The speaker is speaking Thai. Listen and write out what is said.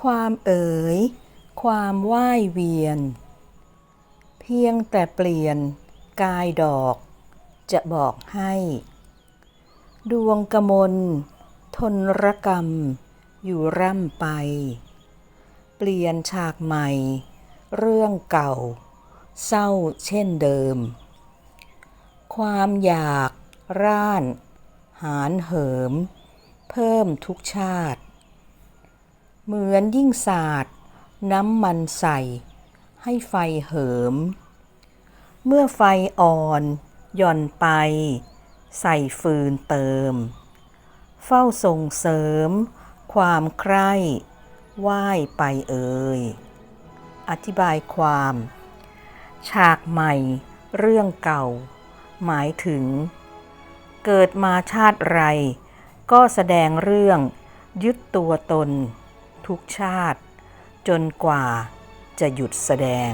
ความเอ๋ย ความว่ายเวียน เพียงแต่เปลี่ยนกายดอก จะบอกให้ ดวงกมล ทนรกรรม อยู่ร่ำไป เปลี่ยนฉากใหม่ เรื่องเก่า เศร้าเช่นเดิม ความอยาก ร่าน หารเหิม เพิ่มทุกชาติ เหมือนยิ่งสาด น้ำมันใส่ ให้ไฟเหิม เมื่อไฟอ่อนหย่อนไป ใส่ฟืนเติม เฝ้าส่งเสริม ความใคร่ว่ายไปเอ่ยอธิบายความ ฉากใหม่ เรื่องเก่า หมายถึง เกิดมาชาติไร ก็แสดงเรื่องยึดตัวตน ทุกชาติ จนกว่าจะหยุดแสดง